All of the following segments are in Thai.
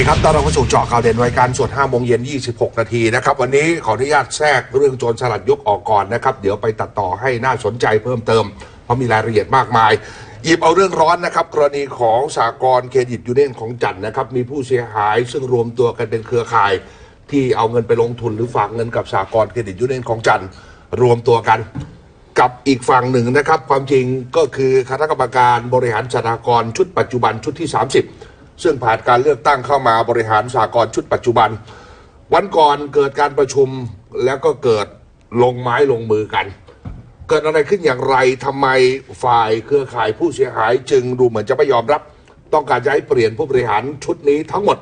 วัสดีครับตอนเราเข้าสู่เจาะข่าวเด่นรายการสด5โมงเย็น 26 นาทีนะครับ วันนี้ขออนุญาตแทรกเรื่องโจรสลัดยกออกก่อนนะครับ เดี๋ยวไปตัดต่อให้น่าสนใจเพิ่มเติม เพราะมีรายละเอียดมากมาย หยิบเอาเรื่องร้อนนะครับ กรณีของสากลเครดิตยูเนียนของจันนะครับ มีผู้เสียหายซึ่งรวมตัวกันเป็นเครือข่าย ที่เอาเงินไปลงทุนหรือฝากเงินกับสากลเครดิตยูเนียนของจันรวมตัวกัน กับอีกฝั่งหนึ่งนะครับ ความจริงก็คือคณะกรรมการบริหารสหกรชุดปัจจุบันชุดที่ 30 ซึ่งผ่านการเลือกตั้งเข้ามาบริหารสหกรณ์ชุดปัจจุบัน วันก่อนเกิดการประชุมแล้วก็เกิดลงไม้ลงมือกัน เกิดอะไรขึ้นอย่างไรทำไมฝ่ายเครือข่ายผู้เสียหายจึงดูเหมือนจะไม่ยอมรับ ต้องการจะให้เปลี่ยนผู้บริหารชุดนี้ทั้งหมด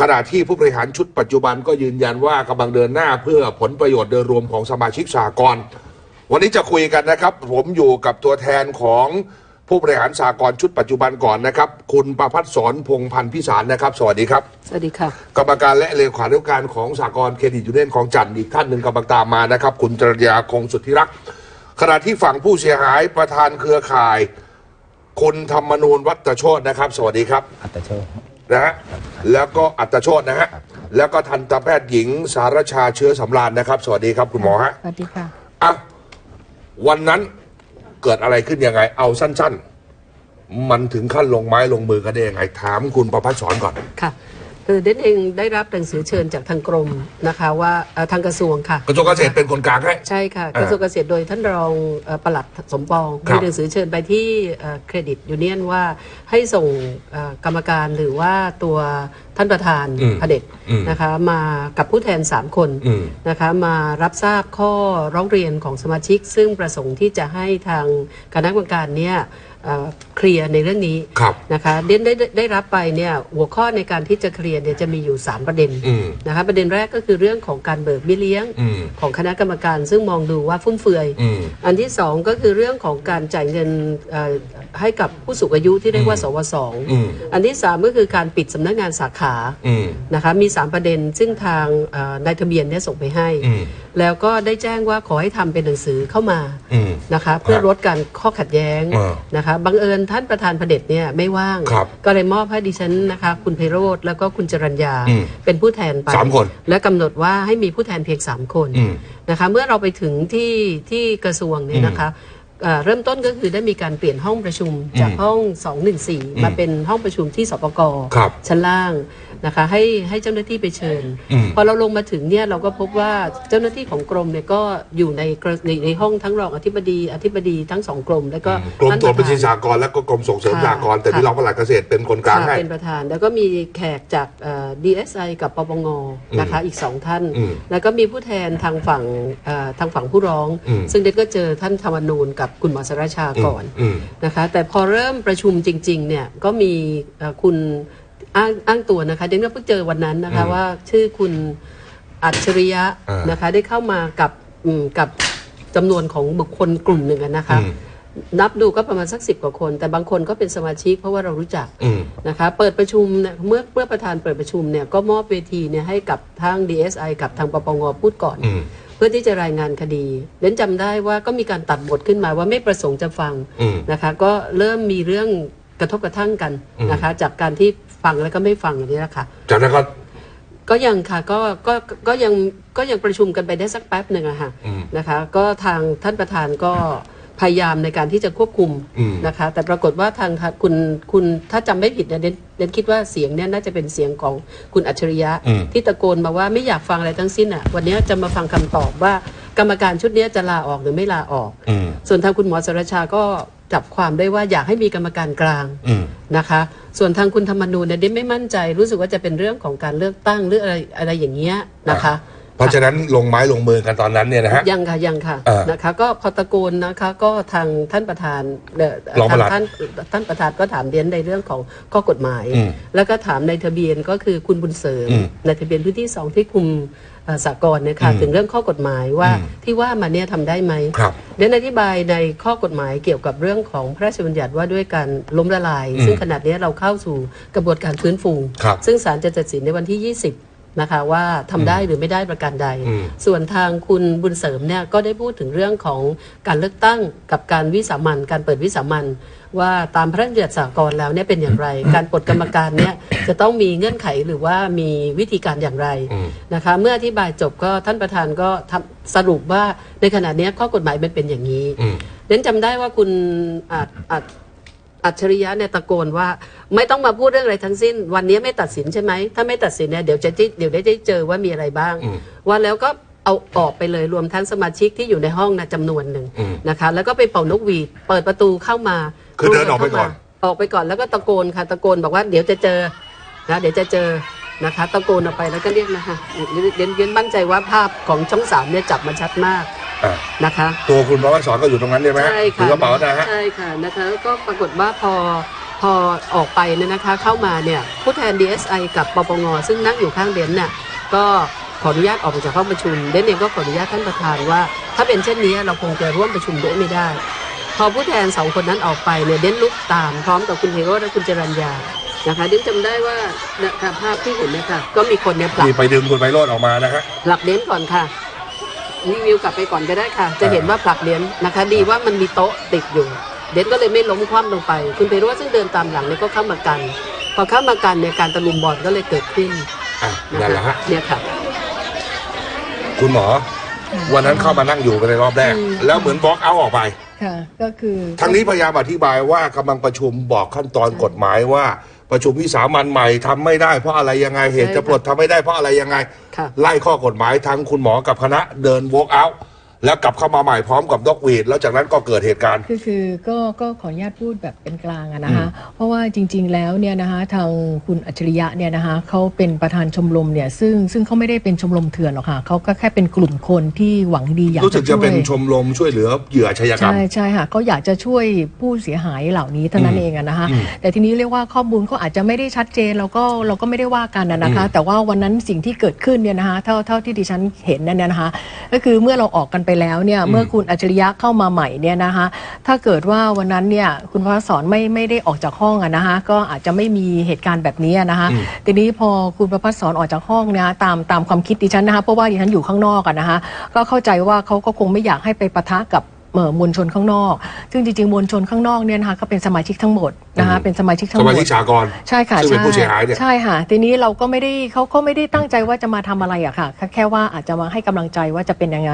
ขณะที่ผู้บริหารชุดปัจจุบันก็ยืนยันว่ากำลังเดินหน้าเพื่อผลประโยชน์โดยรวมของสมาชิกสหกรณ์วันนี้จะคุยกันนะครับ ผมอยู่กับตัวแทนของ ผู้บริหารสหกรณ์ชุดปัจจุบันก่อนนะครับ คุณประพัฒสอนพงษ์พันธ์พิสารนะครับ สวัสดีครับ สวัสดีค่ะ กรรมการและเลขาธิการของสากลเครดิตยูเนียนของจันทร์อีกท่านหนึ่งกำลังตามมานะครับ คุณจริยาคงสุทธิรักษ์ขณะที่ฝั่งผู้เสียหายประธานเครือข่าย คุณธรรมนูญวัตโชตนะครับ สวัสดีครับ อัตโชค นะฮะแล้วก็อัตโชตนะฮะแล้วก็ทันตแพทย์หญิงสารชาเชื้อสำราญนะครับ สวัสดีครับคุณหมอฮะ สวัสดีค่ะ อะวันนั้น เกิดอะไรขึ้นยังไง เอาสั้น ๆ มันถึงขั้นลงไม้ลงมือกันได้ยังไง ถามคุณประพัชสอนก่อนค่ะ คือเดนเองได้รับหนังสือเชิญจากทางกรมนะคะว่าเอ่อทางกระทรวงค่ะ กระทรวงเกษตรเป็นคนกลางให้ ใช่ค่ะ อ่ากระทรวงเกษตรโดยท่านรองเอ่อปลัดสมปองครับมีหนังสือเชิญไปที่เครดิตยูเนียนว่าให้ส่งเอ่อกรรมการหรือว่าตัวท่านประธานอืมพระเด็จอืม นะคะมากับผู้แทน 3 คนอืม นะคะมารับทราบข้อร้องเรียนของสมาชิก ซึ่งประสงค์ที่จะให้ทางคณะกรรมการเนี่ยเอ่อเคลียร์ในเรื่องนี้ครับนะคะเดนได้ได้ได้รับไปเนี่ยหัวข้อในการที่จะเคลียร์เนี่ยจะมีอยู่ 3 ประเด็นอืมนะคะประเด็นแรกก็คือเรื่องของการเบิกเบี้ยเลี้ยงอืมของคณะกรรมการซึ่งมองดูว่าฟุ่มเฟือยอืมอันที่สองก็คือเรื่องของการจ่ายเงินเอ่อให้กับผู้สูงอายุที่เรียกว่า สวสองอืมอันที่สามก็คือการปิดสำนักงานสาขาอืมนะคะมี 3 ประเด็นซึ่งทางเอ่อนายทะเบียนเนี่ยส่งไปให้อืมแล้วก็ได้แจ้งว่าขอให้ทำเป็นหนังสือเข้ามาอืมนะคะเพื่อลดการข้อขัดแย้งอ่านะคะบังเอิญท่านประธานพระเด็จเนี่ยไม่ว่าง ครับก็เลยมอบให้ดิฉันนะคะ คุณไพโรธแล้วก็คุณจรัญญาอืมเป็นผู้แทนไปสามคน และกำหนดว่าให้มีผู้แทนเพียง 3 คน อืม นะคะเมื่อเราไปถึงที่ที่กระทรวงเนี่ยอืมนะคะเอ่อเริ่มต้นก็คือได้มีการเปลี่ยนห้องประชุมจากอืมห้อง 214 มาเป็นห้องประชุมที่สปกครับชั้นล่าง นะคะให้ให้เจ้าหน้าที่ไปเชิญอืมพอเราลงมาถึงเนี่ยเราก็พบว่าเจ้าหน้าที่ของกรมเนี่ยก็อยู่ในกระในในห้องทั้งรองอธิบดีอธิบดีทั้งสองกรม แล้วก็กรมท่านตรวจปบัญระธานชีสากลและก็กรมส่งเสริมค่ะสากลแต่ค่ะที่รองปลัดเกษตรเป็นคนกลางค่ะให้เป็นประธาน แล้วก็มีแขกจากเอ่อ DSI กับปปงนะคะอีกสองท่านอืมแล้วก็มีผู้แทนทางฝั่งเอ่อทางฝั่งผู้ร้องอืมซึ่งเด็กก็เจอท่านธรรมนูญกับคุณหมอสรชาก่อนอืมนะคะแต่พอเริ่มประชุมจริงๆเนี่ยก็มีเอ่อคุณ อ้างอ้างตัวนะคะเด็กก็เพิ่งเจอวันนั้นนะคะอืมว่าชื่อคุณอัจฉริยะอ่านนะคะได้เข้ามากับอืมกับจำนวนของบุคคลกลุ่มหนึ่งอะนะคะอืมนับดูก็ประมาณสักสิบกว่าคน แต่บางคนก็เป็นสมาชิกเพราะว่าเรารู้จักอืมนะคะเปิดประชุมเนี่ยเมื่อเมื่อประธานเปิดประชุมเนี่ยก็มอบเวทีเนี่ยให้กับทาง DSI กับทางปปงพูดก่อนอืมเพื่อที่จะรายงานคดีเน้นจำได้ว่าก็มีการตัดบทขึ้นมาว่าไม่ประสงค์จะฟังอืมนะคะก็เริ่มมีเรื่อง กระทบกระทั่งกันอืมนะคะ จากการที่ฟังแล้วก็ไม่ฟังอย่างนี้นะคะจากนั้นก็ก็ยังค่ะก็ก็ก็ยังก็ยังประชุมกันไปได้สักแป๊บหนึ่งอะค่ะอืมนะคะ ก็ทางท่านประธานก็พยายามในการที่จะควบคุมอืมนะคะ แต่ปรากฏว่าทางทางคุณคุณถ้าจำไม่ผิดเนี่ยเดนเดนคิดว่าเสียงเนี่ยน่าจะเป็นเสียงของคุณอัจฉริยะอืมที่ตะโกนมาว่าไม่อยากฟังอะไรทั้งสิ้นอะวันนี้จะมาฟังคำตอบว่ากรรมการชุดนี้จะลาออกหรือไม่ลาออกอืมส่วนทางคุณหมอสรชาก็ จับความได้ว่าอยากให้มีกรรมการกลางอืมนะคะ ส่วนทางคุณธรรมนูญเนี่ยเดนไม่มั่นใจ รู้สึกว่าจะเป็นเรื่องของการเลือกตั้งหรืออะไรอะไรอย่างเงี้ยนะคะ เพราะฉะนั้นลงไม้ลงมือกันตอนนั้นเนี่ยนะฮะยังค่ะยังค่ะเออนะคะก็พอตะโกนนะคะก็ทางท่านประธานเอ่อรองปลัดทางท่านท่านประธานก็ถามเรียนในเรื่องของข้อกฎหมายอืมแล้วก็ถามในทะเบียนก็คือคุณบุญเสริมอืมในทะเบียนพื้นที่สองที่คุมเอ่อ สากลเนี่ยค่ะอืมถึงเรื่องข้อกฎหมายว่าอืมที่ว่ามาเนี่ยทำได้ไหมครับเดนอธิบายในข้อกฎหมายเกี่ยวกับเรื่องของพระราชบัญญัติว่าด้วยการล้มละลายอืมซึ่งขนาดนี้เราเข้าสู่กระบวนการฟื้นฟูครับซึ่งศาลจะตัดสินในวันที่ 20นะคะว่าทำได้หรือไม่ได้ประการใดอืมส่วนทางคุณบุญเสริมเนี่ยก็ได้พูดถึงเรื่องของการเลือกตั้งกับการวิสามันการเปิดวิสามัน ว่าตามพระราชบัญญัติสากลแล้วเนี่ยเป็นอย่างไร การปลดกรรมการเนี่ยจะต้องมีเงื่อนไขหรือว่ามีวิธีการอย่างไรอืมนะคะ เมื่ออธิบายจบก็ท่านประธานก็ทำสรุปว่าในขณะเนี้ยข้อกฎหมายมันเป็นอย่างนี้อืมเน้นจำได้ว่าคุณอาจอาจอัจฉริยะเนี่ยตะโกนว่าไม่ต้องมาพูดเรื่องอะไรทั้งสิ้น วันนี้ไม่ตัดสินใช่ไหม ถ้าไม่ตัดสินเนี่ยเดี๋ยวจะได้เดี๋ยวได้ได้เจอว่ามีอะไรบ้างอืมว่าแล้วก็เอาออกไปเลยรวมทั้งสมาชิกที่อยู่ในห้องนะจำนวนหนึ่งอืมนะคะ แล้วก็ไปเป่านกหวีดเปิดประตูเข้ามา คือเดินออกไปก่อน ออกไปก่อนแล้วก็ตะโกนค่ะ ตะโกนบอกว่าเดี๋ยวจะเจอนะเดี๋ยวจะเจอนะคะ ตะโกนออกไปแล้วก็เรียกนะคะเรียนเรียนมั่นใจว่าภาพของช่องสามเนี่ยจับมาชัดมากอะนะคะ ตัวคุณประวัติสอนก็อยู่ตรงนั้นใช่ไหมฮะใช่ถืค่ะอกระเป๋านะฮะใช่ค่ะนะคะแล้วก็ปรากฏว่าพอพอออกไปเนี่ยนะคะ เข้ามาเนี่ยผู้แทน DSI กับปปงซึ่งนั่งอยู่ข้างเดนเนี่ยก็ขออนุญาตออกมาจากห้องประชุมเดนเองก็ขออนุญาตท่านประธานว่า ถ้าเป็นเช่นนี้เราคงจะร่วมประชุมด้วยไม่ได้ พอผู้แทนสองคนนั้นออกไปเนี่ยเดนลุกตามพร้อมกับคุณเฮโรจน์และคุณจรัญญานะคะเดนจำได้ว่านะคะภาพที่เห็นเนี่ยค่ะก็มีคนเนี่ยผลักนี่ไปดึงคุณไพโรจน์ออกมานะฮะผลักเดนก่อนค่ะรีวิวกลับไปก่อนก็ได้ค่ะ จะเห็นว่าผลักเดนนะคะ ดีว่ามันมีโต๊ะติดอยู่เดนก็เลยไม่ล้มคว่ำลงไป คุณเพโรจน์ซึ่งเดินตามหลังเนี่ยก็เข้ามากัน พอเข้ามากันเนี่ยการตะลุมบอลก็เลยเกิดขึ้นอะนะนั่นแหละคะฮะเนี่ยค่ะ คุณหมอ วันนั้นเข้ามานั่งอยู่กันในรอบแรกอืมแล้วเหมือนบล็อกเอาท์ออกไป ค่ะก็คือทางนี้พยายามอธิบายว่ากำลังประชุมบอกขั้นตอนกฎหมายว่า ประชุมวิสามันใหม่ทำไม่ได้เพราะอะไรยังไงเหตุใช่จะปลดทำไม่ได้เพราะอะไรยังไง ค่ะ ไล่ข้อกฎหมายทั้งคุณหมอกับคณะเดินวอล์กเอาท์ แล้วกลับเข้ามาใหม่พร้อมกับดอกวีดแล้วจากนั้นก็เกิดเหตุการณ์ คือคือก็ก็ขออนุญาตพูดแบบเป็นกลางอะนะคะ เพราะว่าจริง ๆ แล้วเนี่ยนะคะทางคุณอัจฉริยะเนี่ยนะคะเขาเป็นประธานชมรมเนี่ยซึ่งซึ่งเขาไม่ได้เป็นชมรมเถื่อนหรอกค่ะเขาก็แค่เป็นกลุ่มคนที่หวังดีอยากรู้สึจะกช่จะวยเป็นชมรมช่วยเหลือเหยื่ออาชญากรรม ใช่ใช่ค่ะเขาอยากจะช่วยผู้เสียหายเหล่านี้เท่านั้นเองอะนะคะอืมแต่ทีนี้เรียกว่าข้อมูลเขาอาจจะไม่ได้ชัดเจนเราก็เราก็ไม่ได้ว่ากันอะนะคะอืมแต่ว่าวันนั้นสิ่งที่เกิดขึ้นเนี่ยนะคะเท่าเท่าที่ดิฉันเห็นนั่นเนี่ยนะคะ ก็คือเมื่อเราออกกันไปแล้วเนี่ยเมื่อคุณอัจฉริยะเข้ามาใหม่เนี่ยนะคะถ้าเกิดว่าวันนั้นเนี่ยคุณพระสอนไม่ไม่ได้ออกจากห้องอะนะคะก็อาจจะไม่มีเหตุการณ์แบบนี้อะนะคะอืมทีนี้พอคุณประพัฒสอนออกจากห้องเนี่ยตามตามความคิดดิฉันนะคะเพราะว่าดิฉันอยู่ข้างนอกอะนะคะก็เข้าใจว่าเขาก็คงไม่อยากให้ไปปะทะกับเอ่อ มวลชนข้างนอก ซึ่งจริงๆ มวลชนข้างนอกเนี่ยนะคะก็เป็นสมาชิกทั้งหมดนะคะอืมเป็นสมาชิกทั้สงหมมาด ชิกสากลใช่ค่ะซึ่งเป็นผู้เสียหายเนี่ย ใช่ค่ะ ทีนี้เราก็ไม่ได้เขาก็ไม่ได้ตั้งใจว่าจะมาทำอะไรอะค่ะแค่แค่ว่าอาจจะมาให้กำลังใจว่าจะเป็นยังไง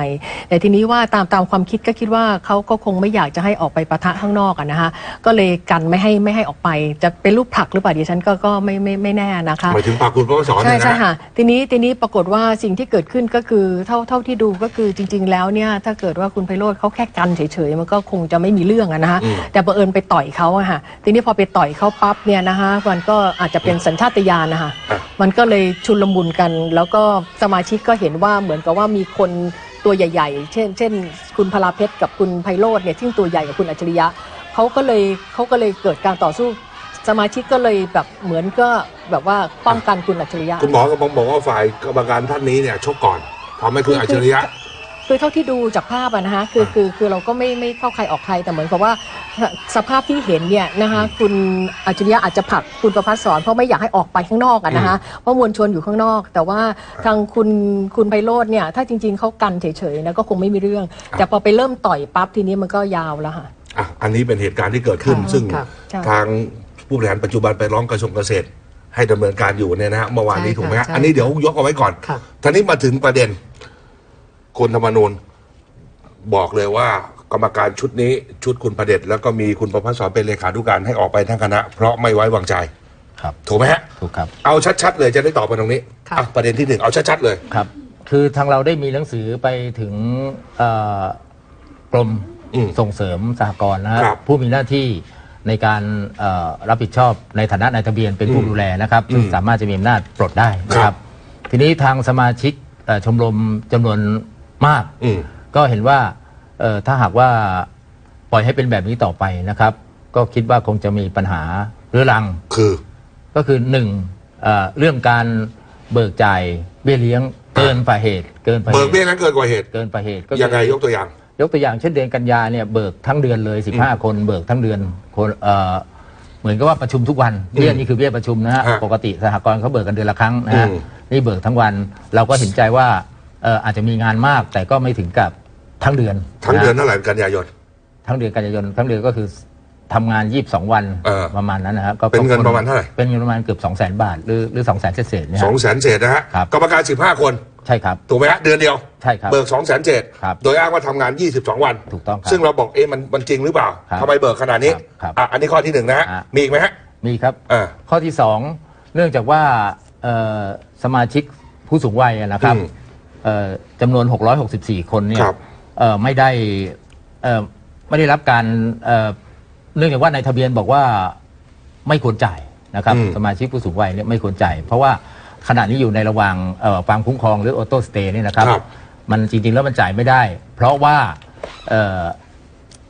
แต่ทีนี้ว่าตามตามความคิดก็คิดว่าเขาก็คงไม่อยากจะให้ออกไปปะทะข้างนอกอะนะคะก็เลยกันไม่ให้ไม่ให้ออกไป จะเป็นรูปผลักหรือเปล่าดิฉันก็ก็ไม่ไม่ไม่แน่นะคะ หมายถึงปากคุณประวัติสอนใช่เนี่ยใช่นะค่ะ ทีนี้ทีนี้ปรากฏว่าสิ่งที่เกิดขึ้นก็คือเท่าเท่าที่ดูก็คือจริง ๆ แล้วเนี่ยถ้าเกิดว่าคุณไพโรธเขาแค่กันเฉยๆมันก็คงจะไม่มีเรื่องอะนะคะอืมแต่บังเอิญไปต่อยเขาอะค่ะทีนี้พอไปต่อยเขาปั๊บเนี่ยนะคะมันก็อาจจะเป็นสัญชาตญาณนะคะอะมันก็เลยชุลมุนกัน แล้วก็สมาชิกก็เห็นว่าเหมือนกับว่ามีคนตัวใหญ่ ๆ เช่น เช่น คุณพลาเพชรกับคุณไพโรธเนี่ยที่ตัวใหญ่กับคุณอัจฉริยะเขาก็เลยเขาก็เลยเกิดการต่อสู้สมาชิกก็เลยแบบเหมือนก็แบบว่าป้องกันคุณอัจฉริยะ คุณหมอกำลังบอกว่าฝ่ายกรรมการท่านนี้เนี่ยชกก่อนทำให้คุณอัจฉริยะ คือเท่าที่ดูจากภาพอะนะคะคือคือคือเราก็ไม่ไม่เข้าใครออกใครแต่เหมือนกับว่าสภาพที่เห็นเนี่ยนะคะคุณอัจฉริยะอาจจะผลักคุณประพัฒสอนเพราะไม่อยากให้ออกไปข้างนอกอะนะคะเพราะมวลชนอยู่ข้างนอก แต่ว่าทางคุณคุณไพโรธเนี่ยถ้าจริง ๆเขากันเฉยๆนะก็คงไม่มีเรื่อง แต่พอไปเริ่มต่อยปั๊บทีนี้มันก็ยาวแล้วค่ะอะอันนี้เป็นเหตุการณ์ที่เกิดขึ้นค่ะซึ่งครับใช่ทางผู้บริหารปัจจุบันไปร้องกระทรวงเกษตร ให้ดำเนินการอยู่เนี่ยนะฮะเมื่อวานนี้ใช่ค่ะถูกไหมฮะใช่อันนี้เดี๋ยวยกเอาไว้ก่อนค่ะทีนี้มาถึงประเด็น คุณธรรมนูญบอกเลยว่ากรรมการชุดนี้ชุดคุณประเด็จแล้วก็มีคุณประพัฒสอนเป็นเลขานุการให้ออกไปทั้งคณะ เพราะไม่ไว้วางใจครับถูกไหมฮะถูกครับ เอาชัดๆเลยจะได้ตอบไปตรงนี้ค่ะ อะประเด็นที่หนึ่งเอาชัดๆเลย ครับ คือทางเราได้มีหนังสือไปถึงเอ่อกรมอืมส่งเสริมสหกรณ์นะฮะครับผู้มีหน้าที่ในการเอ่อรับผิดชอบในฐานะนายทะเบียนเป็นผู้อืมดูแลนะครับซึ่งอืมสามารถจะมีอำนาจปลดได้นะคครัรับ บ ทีนี้ทางสมาชิกเอ่อชมรมจำนวน มาก อืม ก็เห็นว่าเอ่อถ้าหากว่าปล่อยให้เป็นแบบนี้ต่อไปนะครับ ก็คิดว่าคงจะมีปัญหาเรื้อรัง คือ ก็คือหนึ่งเอ่อเรื่องการเบิกจ่ายเบี้ยเลี้ยงเกินฝ่าเหตุ เกินฝ่าเหเบิกตุเบี้ยนั้นเกินกว่าเหตุ เกินฝ่าเหตุก็คือยังไงยกตัวอย่าง ยกตัวอย่างเช่นเดือนกันยาเนี่ยเบิกทั้งเดือนเลย 15 คนเบิกทั้งเดือนคนเอ่อเหมือนกับว่าประชุมทุกวันเบี้ยนี่คือเบี้ยประชุมนะฮะฮะปกติสหกรณ์เขาเบิกกันเดือนละครั้งนะฮะอืม นี่เบิกทั้งวัน เราก็เห็นใจว่า เอ่ออาจจะมีงานมากแต่ก็ไม่ถึงกับทั้งเดือนทั้งเดือนะฮะเท่าไหร่กันยายน ทั้งเดือนกันยายนทั้งเดือนก็คือทำงาน 22 วันเออประมาณนั้นนะฮะก็เป็นเงินประมาณเท่าไหร่ เป็นเงินประมาณเกือบ 2 0 0 0 0 0 บาท หรือหรือ2 0 0 0 0 0เศษๆเนี่ยสฮะ องแสนเศษนะฮะครับ กรรมการสิบห้าคน ใช่ครับ ถูกไหมฮะเดือนเดียว ใช่ครับ เบิกสองแสนเศษครับโดยอ้างว่าทำงาน 22 วัน ถูกต้องครับซึ่งเราบอกเอ๊ะมันมันจริงหรือเปล่าครับทำไมเบิกขนาดนี้ครับครับอะอันนี้ข้อที่หนึ่งนะฮะอะ มีอีกไหมฮะมีครับ อ่า ข้อที่สองเนื่องจากว่าเอ่อสมาชิกผู้สูงวัยอะนะครับ อืมเอ่อ จำนวน 664 คนเนี่ยครับเอ่อไม่ได้เอ่อไม่ได้รับการเอ่อเนื่องจากว่าในทะเบียนบอกว่าไม่ควรจ่ายนะครับ อืม สมาชิกผู้สูงวัยเนี่ยไม่ควรจ่าย เพราะว่าขณะนี้อยู่ในระหว่างเอ่อความคุ้มครองหรือออโต้สเตย์เนี่ยนะครับ ครับ มันจริงๆแล้วมันจ่ายไม่ได้ เพราะว่าเอ่อ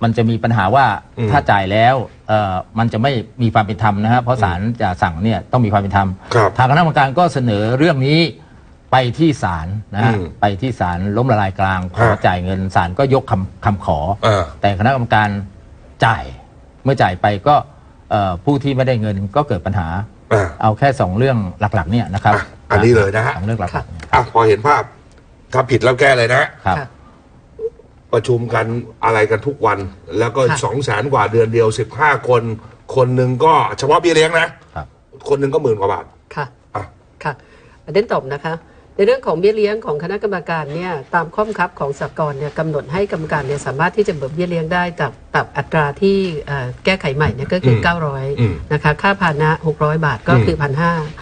มันจะมีปัญหาว่าอืมถ้าจ่ายแล้วเอ่อมันจะไม่มีความเป็นธรรมนะฮะเพราะศาลจะสั่งเนี่ยต้องมีความเป็นธรรมครับ ทางคณะกรรมการก็เสนอเรื่องนี้ ไปที่ศาลนะฮะอืมไปที่ศาลล้มละลายกลางขอฮะจ่ายเงินศาลก็ยกคำคำขอ เออ แต่คณะกรรมการจ่ายเมื่อจ่ายไปก็เอ่อผู้ที่ไม่ได้เงินก็เกิดปัญหา อะ เอาแค่สองเรื่องหลักๆเนี่ยนะครับอะอันนี้เลยนะฮะ สองเรื่องหลัค่ะกๆเนี่ยอะพอเห็นภาพ ถ้าผิดแล้วแก้เลยนะฮะครับ ค่ะ ประชุมกันอะไรกันทุกวัน แล้วก็ค่ะ สองแสนกว่าเดือนเดียวสิบห้าคน คนหนึ่งก็เฉพาะเบี้ยเลี้ยงนะครับ คนหนึ่งก็หมื่นกว่าบาท ค่ะ อะ ค่ะประเด็นตอบนะคะ ในเรื่องของเบี้ยเลี้ยงของคณะกรรมการเนี่ยตามข้อบังคับของสากลเนี่ยกำหนดให้กรรมการเนี่ยสามารถที่จะเบิกเบี้ยเลี้ยงได้กับปรับอัตราที่เอ่อแก้ไขใหม่เนี่ยก็คือมอืม900 นะคะ ค่าพาหนะ 600 บาทก็คือ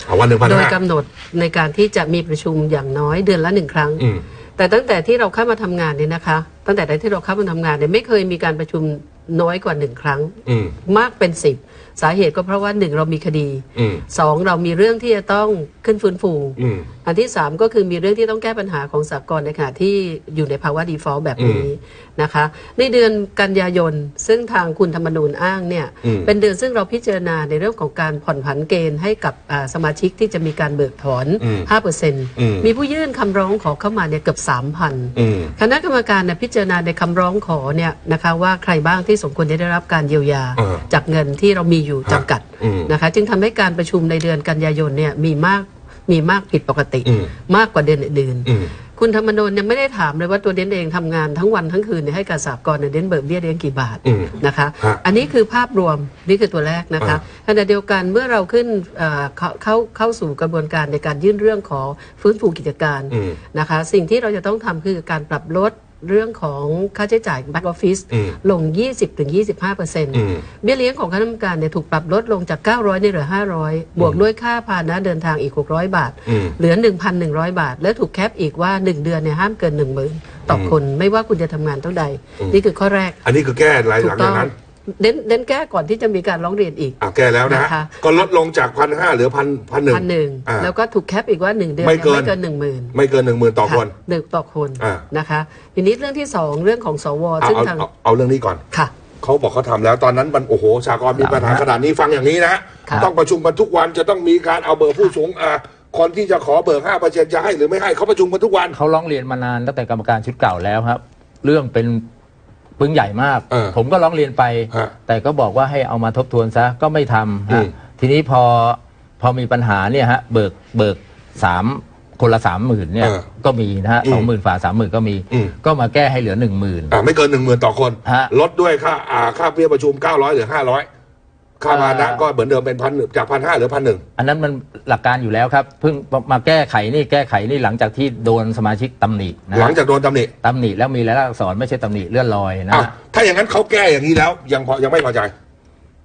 เอาวันหนึ่งพัน1,500โดยห้ากำหนดในการที่จะมีประชุมอย่างน้อยเดือนละหนึ่งครั้ง อืม แต่ตั้งแต่ที่เราเข้ามาทำงานเนี่ยนะคะ ตั้งแต่ที่เราเข้ามาทำงานเนี่ยไม่เคยมีการประชุมน้อยกว่าหนึ่งครั้ง อืม มากเป็นสิบ สาเหตุก็เพราะว่าหนึ่งเรามีคดีอืมสองเรามีเรื่องที่จะต้องขึ้นฟื้นฟูอืมอันที่3ก็คือมีเรื่องที่ต้องแก้ปัญหาของสากลในขณะที่อยู่ในภาวะ default แบบนี้ นะคะ ในเดือนกันยายน ซึ่งทางคุณธรรมนูญอ้างเนี่ยอืมเป็นเดือนซึ่งเราพิจารณาในเรื่องของการผ่อนผันเกณฑ์ให้กับอ่าสมาชิกที่จะมีการเบิกถอนอืม5%อืมมีผู้ยื่นคำร้องขอเข้ามาเนี่ยเกือบ 3,000อืมคณะกรรมการเนี่ยพิจารณาในคำร้องขอเนี่ยนะคะว่าใครบ้างที่สมควรจะได้รับการเยียวยาเออจากเงินที่เรามีอยู่จำกัดอืมนะคะ จึงทำให้การประชุมในเดือนกันยายนเนี่ยมีมาก มีมากผิดปกติอืมมากกว่าเดือนอื่นอืมๆคุณธรรมนนท์ยังไม่ได้ถามเลยว่าตัวเด่นเองทำงานทั้งวันทั้งคืนเนี่ยให้กับสากลเนี่ยเด่นเบิกเบี้ยเลี้ยงกี่บาทอืมนะคะฮะอันนี้คือภาพรวมนี่คือตัวแรกนะคะอ่ขณะเดียวกันเมื่อเราขึ้นเอ่อเข้าเข้าเข้าสู่กระบวนการในการยื่นเรื่องขอฟื้นฟูกิจการอืมนะคะ สิ่งที่เราจะต้องทำคือการปรับลด เรื่องของค่าใช้จ่าย back office อืมลง 20-25%เปอร์เซ็นต์อืมเบี้ยเลี้ยงของคณะกรรมการเนี่ยถูกปรับลดลงจาก 900เนี่ยเหลือ 500 บวกด้วยค่าพาหนะเดินทางอีก 600 บาท อืม เหลือ 1,100 บาท และถูกแคปอีกว่า 1 เดือนเนี่ยห้ามเกิน 1 0,000 ต่อคน ไม่ว่าคุณจะทำงานเท่าใด นี่คือข้อแรก อันนี้คือแก้รายถูหลักงต้จาอกงนั้น เน้นเน้นแก้ก่อนที่จะมีการร้องเรียนอีก อะแก้แล้วนะฮะนะคะ ก็ลดลงจากพันห้าเหลือพันพันหนึ่งพันหนึ่งอ่า แล้วก็ถูกแคปอีกว่า1เดือนไม่เนี่ยเกินไม่เกิน1 0,000ไม่เกินหนึ่งหมื่นต่อคน หนึ่งต่อคนอ่า นะคะ ทีนี้เรื่องที่สองเรื่องของสวเอาซึ่งเอาทางเอาเอาเรื่องนี้ก่อน ค่ะ เขาบอกเขาทำแล้วตอนนั้นมันโอ้โหสากลมีปัญหาขนาดนี้ฟังอย่างนี้นะฮะครับ ต้องประชุมกันทุกวันจะต้องมีการเอาเบอร์ผู้สูงอ่าคนที่จะขอเบิกห้าเปอร์เซ็นต์จะให้หรือไม่ให้เขาประชุมกันทุกวัน เขาร้องเรียนมานานตั้งแต่กรรมการชุดเก่าแล้วครับ เรื่องเป็น ปึ้งใหญ่มาก เออผมก็ร้องเรียนไป ฮะแต่ก็บอกว่าให้เอามาทบทวนซะก็ไม่ทำอืฮะม ทีนี้พอพอมีปัญหาเนี่ยฮะเบิกเบิกสามคนละสามหมื่นเนี่ยเออก็มีนะฮะอืมสองหมื่นฝ่าสามหมื่นก็มี อืม ก็มาแก้ให้เหลือหนึ่งหมื่น อ่าไม่เกินหนึ่งหมื่นต่อคน ฮะ ลดด้วยค่าอ่าค่าเบี้ยประชุมเก้าร้อยหรือห้าร้อย ค่าพาหนะเอ่อก็เหมือนเดิมเป็นพันจากพันห้าหรือพันหนึ่งอันนั้นมันหลักการอยู่แล้วครับเพิ่งมาแก้ไขนี่แก้ไขนี่หลังจากที่โดนสมาชิกตำหนินะหลัฮะงจากโดนตำหนิตำหนิแล้วมีรายลักษณ์อักษรไม่ใช่ตำหนิเลื่อนลอยนะอ้าวฮะถ้าอย่างนั้นเขาแก้อย่างนี้แล้ว ยังพอยังไม่พอใจ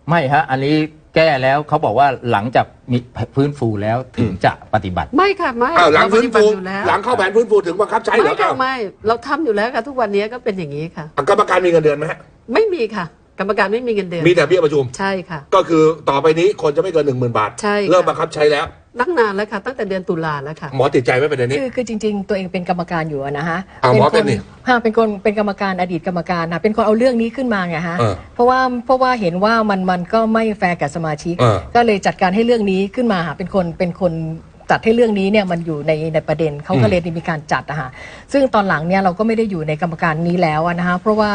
ไม่ฮะ อันนี้แก้แล้วเขาบอกว่าหลังจากมีฟื้นฟูแล้วถึงจะปฏิบัติ ไม่ค่ะไม่อ้าวหลังเราฟื้นปฏิบัฟูติอยู่แล้วหลังเข้าแผนฟื้นฟูถึงบังคับใช้เหรไม่อค่ะอ้าวไม่เราทำอยู่แล้วค่ะทุกวันนี้ก็เป็นอย่างนี้ค่ะกรรมการมีเงินเดือนไหมฮะไม่มีค่ะ กรรมการไม่มีเงินเดือนมีแต่เบี้ยประชุม ใช่ค่ะ ก็คือต่อไปนี้คนจะไม่เกินหนึ่งหมื่นบาท ใช่ค่ะ เริ่มบังคับใช้แล้ว ตั้งนานแล้วค่ะ ตั้งแต่เดือนตุลาแล้วค่ะ หมอติดใจไหมประเด็นนี้ คือคือจริง ๆ ตัวเองเป็นกรรมการอยู่อะนะฮะอ้าวหมอคเป็นนี่ฮะเป็นคนเป็นกรรมการอดีตกรรมการนะเป็นคนเอาเรื่องนี้ขึ้นมาไงฮะเออเพราะว่าเพราะว่าเห็นว่ามันมันก็ไม่แฟร์กับสมาชิก เออ ก็เลยจัดการให้เรื่องนี้ขึ้นมาหาเป็นคนเป็นคนจัดให้เรื่องนี้เนี่ยมันอยู่ในในประเด็นเขาก็เลยมีการจัดอะฮะซึ่งตอนหลังเนี่ยเราก็ไม่ได้อยู่ในกรรมการนี้แล้วอะนะฮะเพราะว่า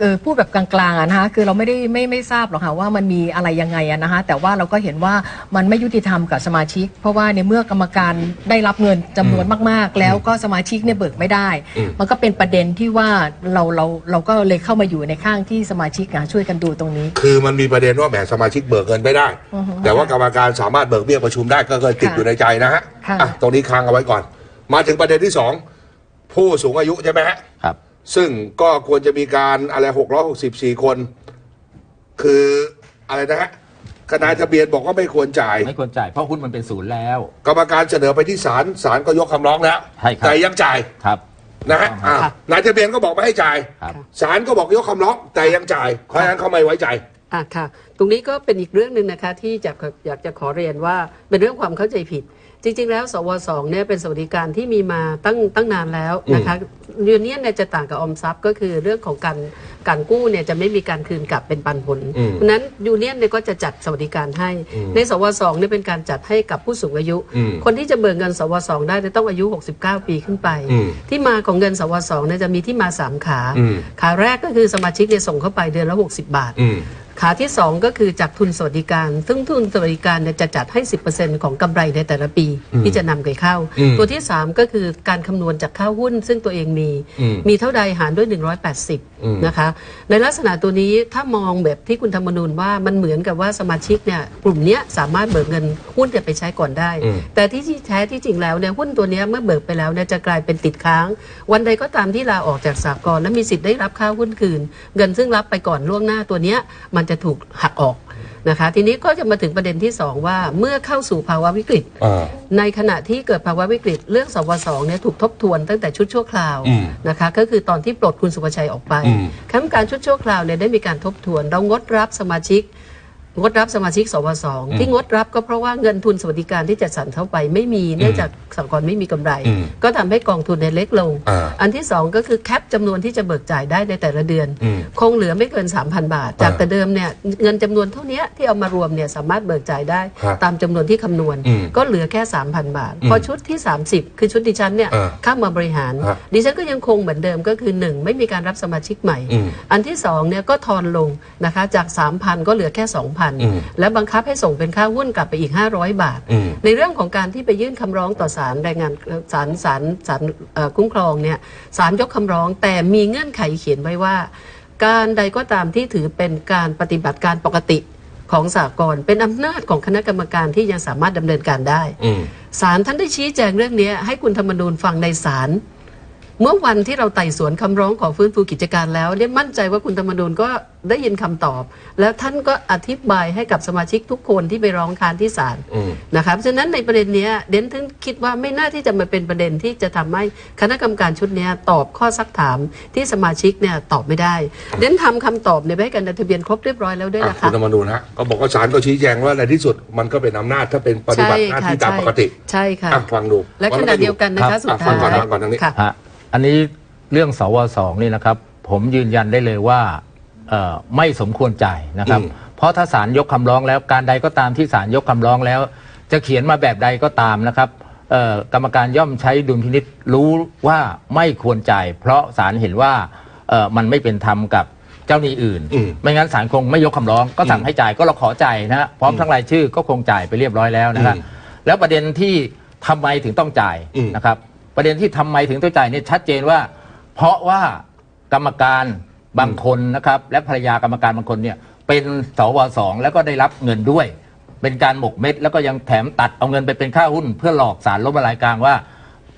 เออพูดแบบกลางๆอะนะคะคือเราไม่ได้ไม่ไม่ทราบหรอกค่ะว่ามันมีอะไรยังไงอะนะคะแต่ว่าเราก็เห็นว่ามันไม่ยุติธรรมกับสมาชิก เพราะว่าในเมื่อกรรมการได้รับเงินจำนวนมาก ๆ แล้วก็สมาชิกเนี่ยเบิกไม่ได้อืมมันก็เป็นประเด็นที่ว่าเราเราเราก็เลยเข้ามาอยู่ในข้างที่สมาชิกอะช่วยกันดูตรงนี้ คือมันมีประเด็นว่าแหมสมาชิกเบิกเงินไม่ได้ อือฮึแต่ว่ากรรมการสามารถเบิกเบี้ยประชุมได้ก็เคยติดค่ะอยู่ในใจนะฮะค่ะ อะตรงนี้ค้างเอาไว้ก่อน มาถึงประเด็นที่สองผู้สูงอายุใช่ไหมฮะ ครับ ซึ่งก็ควรจะมีการอะไรหกร้อยหกสิบสี่คน คืออะไรนะฮะคณะทะเบียนบอกว่าไม่ควรจ่าย ไม่ควรจ่ายเพราะหุ้นมันเป็นศูนย์แล้ว กรรมการเสนอไปที่ศาลศาลก็ยกคำร้องแล้วใช่ครับ แต่ยังจ่าย ครับ นะฮะครับอ่านายทะเบียนก็บอกไม่ให้จ่าย ครับ ศาลก็บอกยกคำร้องแต่ยังจ่าย เพราะฉะนั้นเขาไม่ไว้ใจ อะค่ะ ตรงนี้ก็เป็นอีกเรื่องหนึ่งนะคะที่จะอยากจะขอเรียนว่าเป็นเรื่องความเข้าใจผิด จริง ๆ แล้วสวสองเนี่ยเป็นสวัสดิการที่มีมาตั้งตั้งนานแล้วนะคะยูเนียนเนี่ยจะต่างกับออมทรัพย์ก็คือเรื่องของการการกู้เนี่ยจะไม่มีการคืนกลับเป็นปันผลอืมเพราะฉะนั้นยูเนียนเนี่ยก็จะจัดสวัสดิการให้อืมในสวสองเนี่ยเป็นการจัดให้กับผู้สูงอายุอืมคนที่จะเบิกเงินสวสองได้เนี่ยต้องอายุ 69 ปีขึ้นไปอืมที่มาของเงินสวสองเนี่ยจะมีที่มาสามขาอืมขาแรกก็คือสมาชิกเนี่ยส่งเข้าไปเดือนละ 60 บาทอืม ขาที่ 2 ก็คือจากทุนสวัสดิการ ซึ่งทุนสวัสดิการเนี่ยจะจัดให้ 10%ของกำไรในแต่ละปีที่จะนำไปเข้าอืมตัวที่ 3 ก็คือการคำนวณจากค่าหุ้น ซึ่งตัวเองมีอืมมีเท่าใดหารด้วยอืม180 นะคะ ในลักษณะตัวนี้ถ้ามองแบบที่คุณธรรมนูญว่ามันเหมือนกับว่าสมาชิกเนี่ยกลุ่มเนี้ยสามารถเบิกเงินหุ้นจะไปใช้ก่อนได้อืมแต่ที่ที่แท้ที่จริงแล้วเนี่ยหุ้นตัวเนี้ยเมื่อเบิกไปแล้วเนี่ยจะกลายเป็นติดค้าง วันใดก็ตามที่ลาออกจากสากลและมีสิทธิ์ได้รับค่าหุ้นคืน เงินซึ่งรับไปก่อนล่วงหน้าตัวเนี้ยมันจะถูกหักออกนะคะทีนี้ก็จะมาถึงประเด็นที่สองว่าเมื่อเข้าสู่ภาวะวิกฤตอ่าในขณะที่เกิดภาวะวิกฤต เรื่องสวสองเนี่ยถูกทบทวนตั้งแต่ชุดชั่วคราวอืมนะคะก็คือตอนที่ปลดคุณสุภชัยออกไปอืมคณะกรรมการชุดชั่วคราวเนี่ยได้มีการทบทวนเรางดรับสมาชิก งดรับสมาชิกสวสองที่งดรับก็เพราะว่าเงินทุนสวัสดิการที่จัดสรรเข้าไปไม่มีเนื่องจากสังกรณ์ไม่มีกำไร ก็ทำให้กองทุนในเล็กลง อันที่ 2 ก็คือแคปจำนวนที่จะเบิกจ่ายได้ในแต่ละเดือน คงเหลือไม่เกิน 3,000 บาท จากแต่เดิมเนี่ยเงินจำนวนเท่านี้ที่เอามารวมเนี่ยสามารถเบิกจ่ายได้ตามจำนวนที่คำนวณ ก็เหลือแค่ 3,000 บาท พอชุดที่ 30 คือชุดดิฉันเนี่ยเข้ามาบริหาร ดิฉันก็ยังคงเหมือนเดิมก็คือ 1 ไม่มีการรับสมาชิกใหม่ อันที่2เนี่ยก็ทอนลงนะคะจาก 3,000 ก็เหลือแค่ 2,000ันและบังคับให้ส่งเป็นค่าหุ้นกลับไปอีก 500 บาท ในเรื่องของการที่ไปยื่นคำร้องต่อศาลแรงงานศาลศาลศาลคุ้มครองเนี่ยศาลยกคำร้องแต่มีเงื่อนไขเขียนไว้ว่า การใดก็ตามที่ถือเป็นการปฏิบัติการปกติของสากลเป็นอำนาจของคณะกรรมการที่ยังสามารถดำเนินการได้ศาลท่านได้ชี้แจงเรื่องนี้ให้คุณธรรมนูญฟังในศาล เมื่อวันที่เราไต่สวนคำร้องขอฟื้นฟูกิจการแล้วเนี่ยมั่นใจว่าคุณธรรมนูญก็ได้ยินคำตอบ แล้วท่านก็อธิบายให้กับสมาชิกทุกคนที่ไปร้องค้านที่ศาลอืมนะครับฉะนั้นในประเด็นเนี้ยเดนถึงคิดว่าไม่น่าที่จะมาเป็นประเด็นที่จะทำให้คณะกรรมการชุดเนี้ยตอบข้อซักถามที่สมาชิกเนี่ยตอบไม่ได้ เดนทำคำตอบเนี่ยไปให้กันในทะเบียนครบเรียบร้อยแล้วด้วยอะนะคุคะณธรรมนูญฮะก็บอกว่าศาลก็ชี้แจงว่าในที่สุดมันก็เป็นอำนาจถ้าเป็นปฏิบัติหน้าที่ตามปกติใช่ค่ะอะฟังดูและขณะเดียวกันนะครัคะบสุดอะฟัท้างก่อนยฟังก่อนทางนี้ค่ะฮะ อันนี้เรื่องสวสองนี่นะครับ ผมยืนยันได้เลยว่าเอ่อไม่สมควรจ่ายนะครับอืมเพราะถ้าศาลยกคำร้องแล้วการใดก็ตามที่ศาลยกคำร้องแล้ว จะเขียนมาแบบใดก็ตามนะครับเอ่อกรรมการย่อมใช้ดุลพินิษรู้ว่าไม่ควรจ่าย เพราะศาลเห็นว่าเอ่อมันไม่เป็นธรรมกับเจ้าหนี้อื่นอืมไม่งั้นศาลคงไม่ยกคำร้องก็สั่งอืมให้จ่ายก็เราขอจ่ายนะฮะพร้อมทั้งรายชื่อก็คงจ่ายไปเรียบร้อยแล้วนะครับอืมแล้วประเด็นที่ทำไมถึงต้องจ่ายอืมนะครับ ประเด็นที่ทำไมถึงต้องจ่ายเนี่ยชัดเจนว่า เพราะว่ากรรมการบางคนนะครับ และภรรยากรรมการบางคนเนี่ยเป็นสวสองแล้วก็ได้รับเงินด้วย เป็นการหมกเม็ดแล้วก็ยังแถมตัดเอาเงินไปเป็นค่าหุ้น เพื่อหลอกสารล้มละลายกลางว่า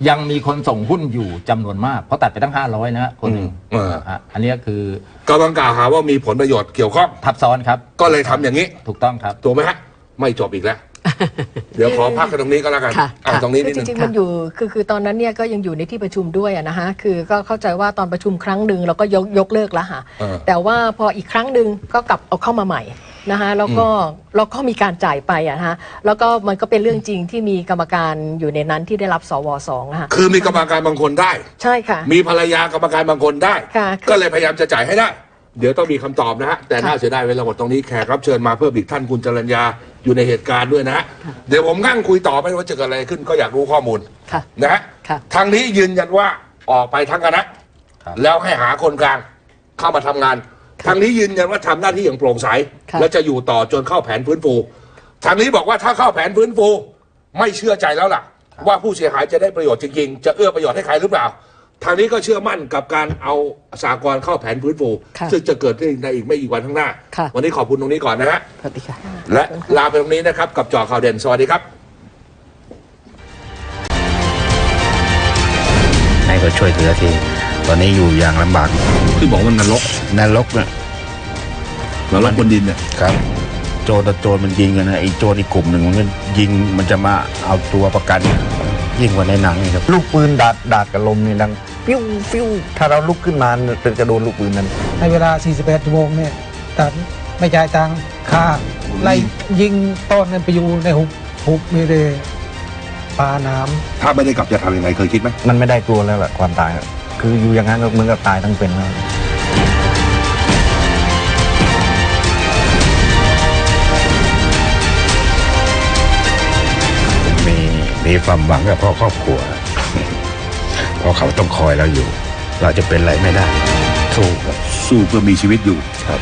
ยังมีคนส่งหุ้นอยู่จำนวนมากเพราะตัดไปตั้ง 500 นะฮะคนหนึ่งอืมเอออะอันนี้ก็คือก็ต้องกล่าวหาว่ามีผลประโยชน์เกี่ยวข้อง ทับซ้อนครับ ก็เลยทำอย่างนี้ ถูกต้องครับ ถูกไหมฮะ ไม่จบอีกแล้ว เดี๋ยวขอพักกันตรงนี้ก็แล้วกันค่ะอะค่ะตรงนี้คืนิอดจนึงริงๆมันอยู่คือคือตอนนั้นเนี่ยก็ยังอยู่ในที่ประชุมด้วยอะนะฮะคือก็เข้าใจว่าตอนประชุมครั้งหนึ่งเราก็ยกยกเลิกแล้วค่ะเออ แต่ว่าพออีกครั้งหนึ่งก็กลับเอาเข้ามาใหม่นะคะแล้วก็แล้วก็มีการจ่ายไปอะนะฮะแล้วก็มันก็เป็นเรื่องจริงที่มีกรรมการอยู่ในนั้นที่ได้รับสวสองอะค่ะคือมีกรรมการบางคนได้ ใช่ค่ะ มีภรรยากรรมการบางคนได้ ค่ะก็เลยพยายามจะจ่ายให้ได้ เดี๋ยวต้องมีคำตอบนะฮะ แต่น่าเสียดายเวลาหมดตรงนี้แขกรับเชิญมาเพิ่มอีกท่านคุณจรัญญา อยู่ในเหตุการณ์ด้วยนะฮะเดี๋ยวผมนั่งคุยต่อไม่ว่าจะเกิดอะไรขึ้นก็อยากรู้ข้อมูลค่ะนะฮะค่ะ ทางนี้ยืนยันว่าออกไปทั้งคณะครับ แล้วให้หาคนกลางเข้ามาทำงาน ทางนี้ยืนยันว่าทำหน้าที่อย่างโปร่งใสค่ะ และจะอยู่ต่อจนเข้าแผนฟื้นฟู ทางนี้บอกว่าถ้าเข้าแผนฟื้นฟู ไม่เชื่อใจแล้วล่ะ ว่าผู้เสียหายจะได้ประโยชน์จริงๆ จะเอื้อประโยชน์ให้ใครหรือเปล่า ทางนี้ก็เชื่อมั่นกับการเอาสากลเข้าแผนฟื้นฟูค่ะ ซึ่งจะเกิดขึ้นในอีกไม่กี่วันข้างหน้า ค่ะ วันนี้ขอบคุณตรงนี้ก่อนนะฮะ สวัสดีค่ะ และลาไปตรงนี้นะครับ กับเจอข่าวเด่น สวัสดีครับให้เขาช่วยเหลือที ตอนนี้อยู่อย่างลำบากที่บอกว่านรกนรกเนี่ยนรกบนดินเนี่ย ครับ โจรต่อโจรมันยิงกันนะไอ้โจรอีกกลุ่มหนึ่งมันก็ยิงมันจะมาเอาตัวประกัน ยิ่งกว่าในหนังนี่ครับ ลูกปืนดาดดาดกับลมนี่ดังฟิวฟิวถ้าเราลุกขึ้นมาเป็นจะโดนลูกปืนนั้น ในเวลา 48ชั่วโมงเนี่ยแต่ไม่จ่ายตังค่าไล่ยิงต้นนั้นไปอยู่ในหุบหุบไม่ได้ปลาน้ำถ้าไม่ได้กลับจะทำยังไงเคยคิดไหม มันไม่ได้กลัวแล้วแหละความตายอะคืออยู่อย่างนั้นก็เหมือนกับตายทั้งเป็นแล้ว มีความหวังกับพ่อครอบครัว เพราะเขาต้องคอยเราอยู่ เราจะเป็นอะไรไม่ได้สู้ครับสู้เพื่อมีชีวิตอยู่ครับ